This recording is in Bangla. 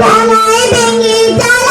জানায় ভেঙে